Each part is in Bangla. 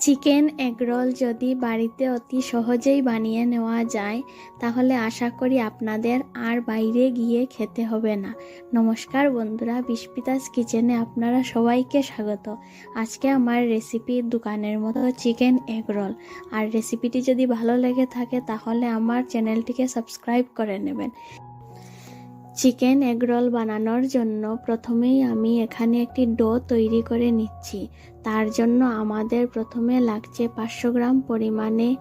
চিকেন এগরোল যদি বাড়িতে অতি সহজেই বানিয়ে নেওয়া যায়, তাহলে আশা করি আপনাদের আর বাইরে গিয়ে খেতে হবে না। নমস্কার বন্ধুরা বিস্পিতাস কিচেনে আপনারা সবাইকে স্বাগত। আজকে আমার রেসিপি দোকানের মতো চিকেন এগরোল আর রেসিপিটি যদি ভালো লেগে থাকে, তাহলে আমার চ্যানেলটিকে সাবস্ক্রাইব করে নেবেন। চিকেন এগরোল বানানোর জন্য প্রথমেই আমি এখানে একটি ডো তৈরি করে নিচ্ছি। তার জন্য আমাদের প্রথমে লাগছে পাঁচশো গ্রাম পরিমাণে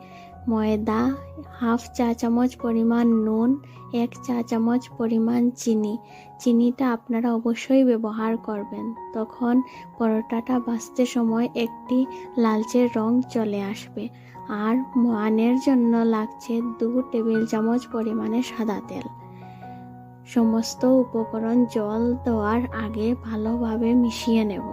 ময়দা, হাফ চা চামচ পরিমাণ নুন, এক চা চামচ পরিমাণ চিনি। চিনিটা আপনারা অবশ্যই ব্যবহার করবেন। তখন পরোটাটা বাছতে সময় একটি লালচে রং চলে আসবে। আর মানের জন্য লাগছে দু টেবিল চামচ পরিমাণে সাদা তেল। সমস্ত উপকরণ জল দেওয়ার আগে ভালোভাবে মিশিয়ে নেব।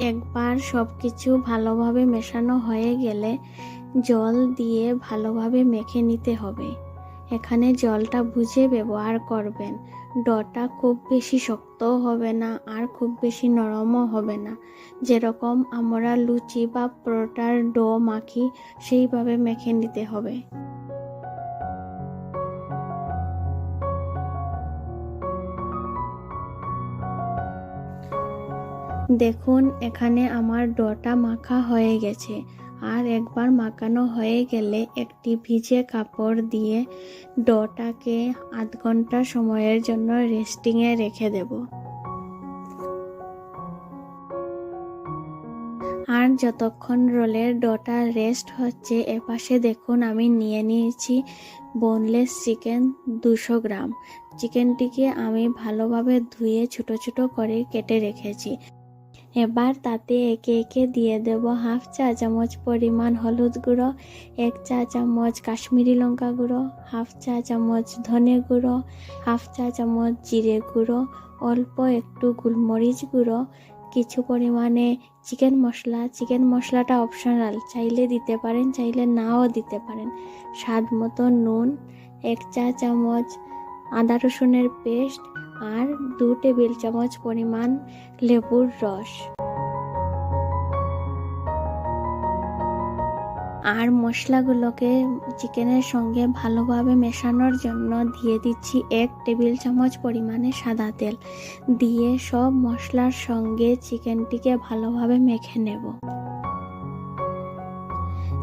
একবার সব কিছু ভালোভাবে মেশানো হয়ে গেলে জল দিয়ে ভালোভাবে মেখে নিতে হবে। এখানে জলটা বুঝে ব্যবহার করবেন। ডটা খুব বেশি শক্তও হবে না আর খুব বেশি নরমও হবে না। যেরকম আমরা লুচি বা পরোটার ডো মাখি, সেইভাবে মেখে নিতে হবে। দেখুন, এখানে আমার ডটা মাখা হয়ে গেছে। আর একবার মাখানো হয়ে গেলে একটি ভিজে কাপড় দিয়ে ডটাকে আধ ঘণ্টা সময়ের জন্য রেস্টিংয়ে রেখে দেব। আর যতক্ষণ রোলের ডটা রেস্ট হচ্ছে, এপাশে দেখুন আমি নিয়ে নিয়েছি বোনলেস চিকেন দুশো গ্রাম। চিকেনটিকে আমি ভালোভাবে ধুয়ে ছোট ছোট করে কেটে রেখেছি। এবার তাতে একে একে দিয়ে দেব হাফ চা চামচ পরিমাণ হলুদ গুঁড়ো, এক চা চামচ কাশ্মীরি লঙ্কা গুঁড়ো, হাফ চা চামচ ধনে গুঁড়ো, হাফ চা চামচ জিরে গুঁড়ো, অল্প একটু গোলমরিচ গুঁড়ো, কিছু পরিমাণে চিকেন মশলা। চিকেন মশলাটা অপশনাল, চাইলে দিতে পারেন, চাইলে নাও দিতে পারেন। স্বাদ মতো নুন, এক চা চামচ আদা রসুনের পেস্ট আর দু টেবিল চামচ পরিমাণ লেবুর রস। আর মশলাগুলোকে চিকেনের সঙ্গে ভালোভাবে মেশানোর জন্য দিয়ে দিচ্ছি এক টেবিল চামচ পরিমাণে সাদা তেল। দিয়ে সব মশলার সঙ্গে চিকেনটিকে ভালোভাবে মেখে নেব।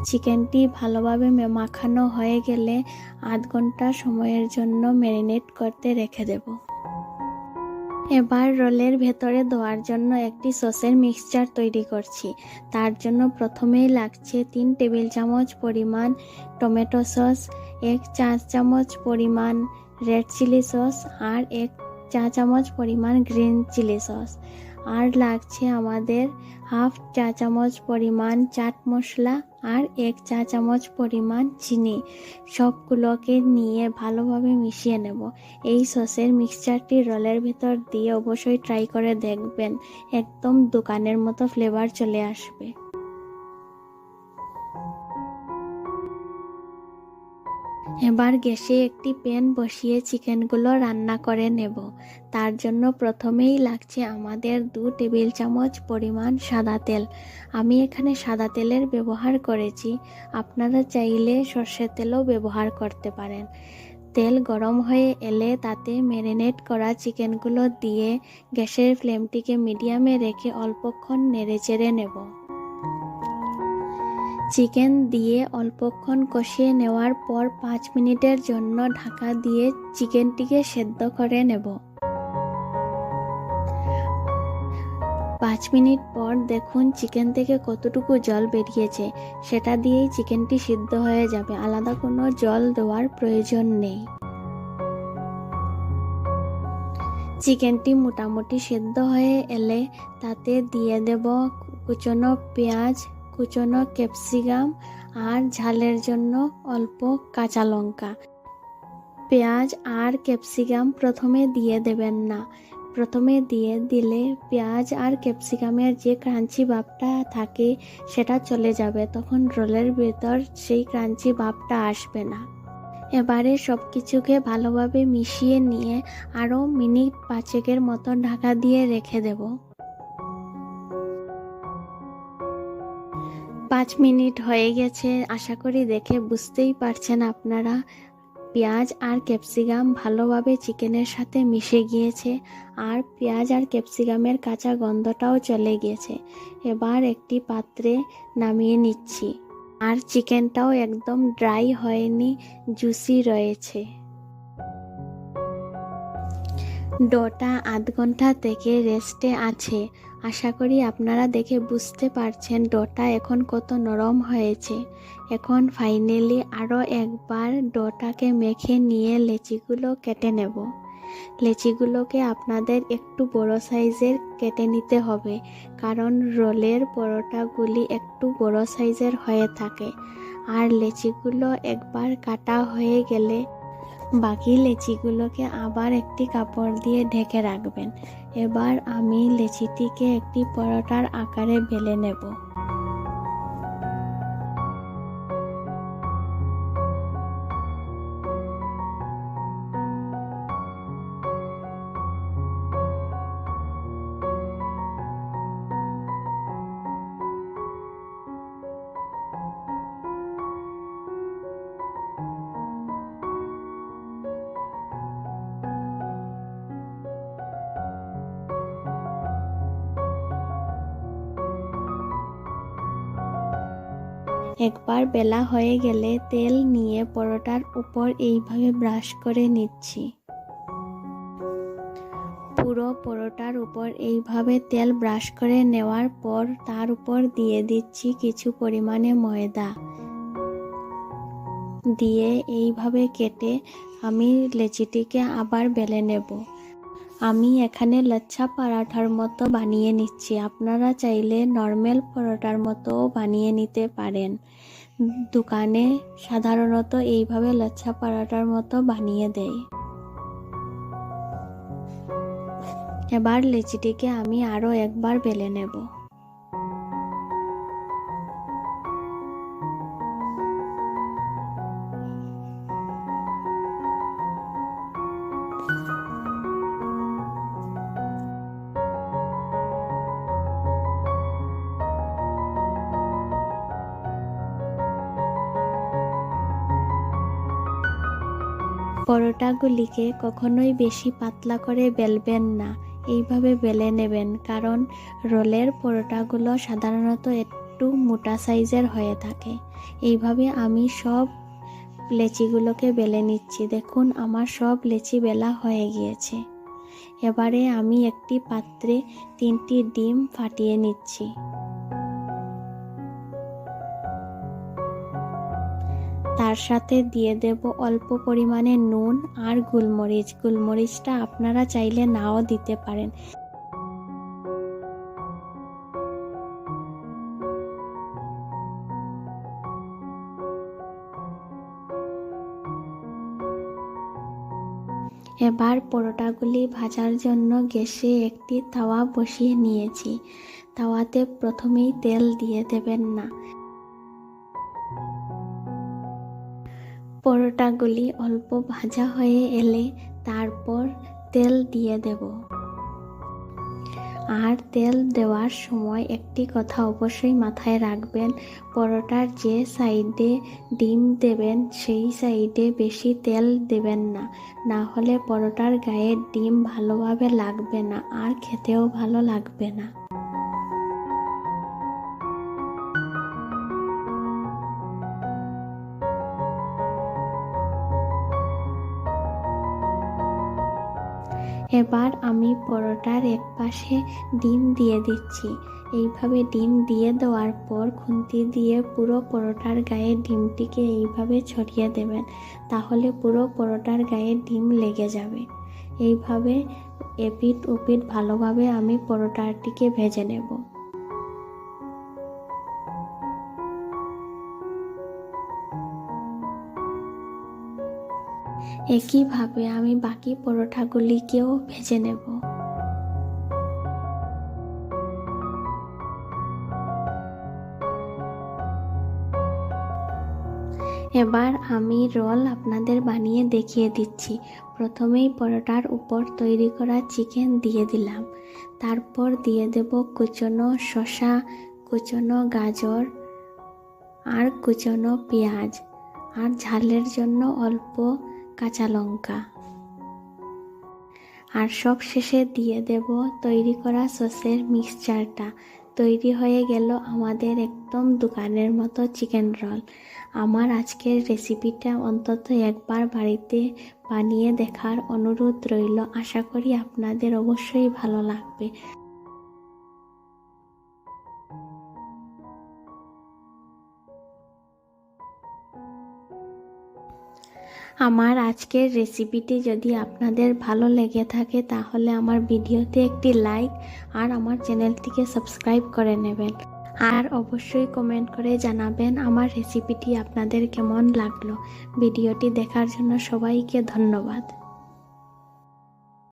চিকেনটি ভালোভাবে মাখানো হয়ে গেলে আধ ঘণ্টা সময়ের জন্য ম্যারিনেট করতে রেখে দেব। এবার রোলের ভেতরে দেওয়ার জন্য একটি সসের মিক্সচার তৈরি করছি। তার জন্য প্রথমেই লাগছে তিন টেবিল চামচ পরিমাণ টমেটো সস, এক চা চামচ পরিমাণ রেড চিলি সস আর এক চা চামচ পরিমাণ গ্রিন চিলি সস। আর লাগছে আমাদের হাফ চা চামচ পরিমাণ চাট মশলা আর এক চা চামচ পরিমাণ চিনি। সবগুলোকে নিয়ে ভালোভাবে মিশিয়ে নেব। এই সসের মিক্সচারটি রোলের ভেতর দিয়ে অবশ্যই ট্রাই করে দেখবেন। একদম দোকানের মতো ফ্লেভার চলে আসবে। এবার গ্যাসে একটি প্যান বসিয়ে চিকেনগুলো রান্না করে নেব। তার জন্য প্রথমেই লাগছে আমাদের দু টেবিল চামচ পরিমাণ সাদা তেল। আমি এখানে সাদা তেলের ব্যবহার করেছি। আপনারা চাইলে সর্ষের তেলও ব্যবহার করতে পারেন। তেল গরম হয়ে এলে তাতে ম্যারিনেট করা চিকেনগুলো দিয়ে গ্যাসের ফ্লেমটিকে মিডিয়ামে রেখে অল্পক্ষণ নেড়ে চেড়ে নেব। চিকেন দিয়ে অল্পক্ষণ কষিয়ে নেওয়ার পর পাঁচ মিনিটের জন্য ঢাকা দিয়ে চিকেনটিকে সেদ্ধ করে নেব। পাঁচ মিনিট পর দেখুন চিকেন থেকে কতটুকু জল বেরিয়েছে। সেটা দিয়েই চিকেনটি সিদ্ধ হয়ে যাবে। আলাদা কোনো জল দেওয়ার প্রয়োজন নেই। চিকেনটি মোটামুটি সেদ্ধ হয়ে এলে তাতে দিয়ে দেব কুচনো পেঁয়াজ কুচনো ক্যাপসিকাম আর ঝালের জন্য অল্প কাঁচা লঙ্কা। পেঁয়াজ আর ক্যাপসিকাম প্রথমে দিয়ে দেবেন না। প্রথমে দিয়ে দিলে পেঁয়াজ আর ক্যাপসিকামের যে ক্রাঞ্চি ভাবটা থাকে সেটা চলে যাবে, তখন রোলের ভেতর সেই ক্রাঞ্চি ভাবটা আসবে না। এবারে সব কিছুকে ভালোভাবে মিশিয়ে নিয়ে আরও মিনিট পাঁচেকের মতো ঢাকা দিয়ে রেখে দেব। পাঁচ মিনিট হয়ে গেছে। আশা করি দেখে বুঝতেই পারছেন আপনারা। পেঁয়াজ আর ক্যাপসিকাম ভালোভাবে চিকেনের সাথে মিশে গিয়েছে আর পেঁয়াজ আর ক্যাপসিকামের কাঁচা গন্ধটাও চলে গিয়েছে। এবার একটি পাত্রে নামিয়ে নিচ্ছি। আর চিকেনটাও একদম ড্রাই হয়নি, জুসি রয়েছে। ডোটা আধ ঘণ্টা থেকে রেস্টে আছে। আশা করি আপনারা দেখে বুঝতে পারছেন ডোটা এখন কত নরম হয়েছে। এখন ফাইনালি আরও একবার ডোটাকে মেখে নিয়ে লেচিগুলো কেটে নেব। লেচিগুলোকে আপনাদের একটু বড় সাইজের কেটে নিতে হবে, কারণ রোলের পরোটাগুলি একটু বড় সাইজের হয়ে থাকে। আর লেচিগুলো একবার কাটা হয়ে গেলে বাকি লেচিগুলোকে আবার একটি কাপড় দিয়ে ঢেকে রাখবেন। এবার আমি লেচিটিকে একটি পরোটার আকারে বেলে নেব। একবার বেলা হয়ে গেলে তেল নিয়ে পরোটার উপর এইভাবে ব্রাশ করে নিচ্ছি। পুরো পরোটার উপর এইভাবে তেল ব্রাশ করে নেওয়ার পর তার উপর দিয়ে দিচ্ছি কিছু পরিমাণে ময়দা। দিয়ে এইভাবে কেটে আমি লেচিটিকে আবার বেলে নেব। আমি এখানে লচ্ছা পরাঠার মতো বানিয়ে নিচ্ছি। আপনারা চাইলে নর্মাল পরোটার মতো বানিয়ে নিতে পারেন। দোকানে সাধারণত এইভাবে লচ্ছা পরাঠার মতো বানিয়ে দেয়। এবার লিচিটিকে আমি আরও একবার বেলে নেব। পরোটাগুলিকে কখনোই বেশি পাতলা করে বেলবেন না। এইভাবে বেলে নেবেন, কারণ রোলের পরোটাগুলো সাধারণত একটু মোটা সাইজের হয়ে থাকে। এইভাবে আমি সব লেচিগুলোকে বেলে নিচ্ছি। দেখুন, আমার সব লেচি বেলা হয়ে গিয়েছে। এবারে আমি একটি পাত্রে তিনটি ডিম ফাটিয়ে নিচ্ছি। তার সাথে দিয়ে দেব অল্প পরিমাণে নুন আর গোলমরিচ। গোলমরিচটা আপনারা চাইলে নাও দিতে পারেন। এবার পরোটাগুলি ভাজার জন্য গ্যাসে একটি তাওয়া বসিয়ে নিয়েছি। তাওয়াতে প্রথমেই তেল দিয়ে দেবেন না। পরোটাগুলি অল্প ভাজা হয়ে এলে তারপর তেল দিয়ে দেব। আর তেল দেওয়ার সময় একটি কথা অবশ্যই মাথায় রাখবেন, পরোটার যে সাইডে ডিম দেবেন, সেই সাইডে বেশি তেল দেবেন না। না হলে পরোটার গায়ে ডিম ভালোভাবে লাগবে না আর খেতেও ভালো লাগবে না। এবার আমি পরোটার এক পাশে ডিম দিয়ে দিচ্ছি। এইভাবে ডিম দিয়ে দেওয়ার পর খুন্তি দিয়ে পুরো পরোটার গায়ে ডিমটিকে এইভাবে ছড়িয়ে দেবেন, তাহলে পুরো পরোটার গায়ে ডিম লেগে যাবে। এইভাবে এপিট ওপিট ভালোভাবে আমি পরোটাটিকে ভেজে নেব। একইভাবে আমি বাকি পরোটাগুলিকেও ভেজে নেব। এবার আমি রোল আপনাদের বানিয়ে দেখিয়ে দিচ্ছি। প্রথমেই পরোটার উপর তৈরি করা চিকেন দিয়ে দিলাম। তারপর দিয়ে দেব কুচনো শসা, কুচনো গাজর আর কুচনো পেঁয়াজ। আর ঝালের জন্য অল্প কাঁচা লঙ্কা। আর সব শেষে দিয়ে দেব তৈরি করা সসের মিক্সচারটা। তৈরি হয়ে গেল আমাদের একদম দোকানের মতো চিকেন রোল। আমার আজকের রেসিপিটা অন্তত একবার বাড়িতে বানিয়ে দেখার অনুরোধ রইল। আশা করি আপনাদের অবশ্যই ভালো লাগবে। আমার আজকের রেসিপিটি যদি আপনাদের ভালো লেগে থাকে, তাহলে আমার ভিডিওতে একটি লাইক আর আমার চ্যানেলটিকে সাবস্ক্রাইব করে নেবেন। আর অবশ্যই কমেন্ট করে জানাবেন আমার রেসিপিটি আপনাদের কেমন লাগল। ভিডিওটি দেখার জন্য সবাইকে ধন্যবাদ।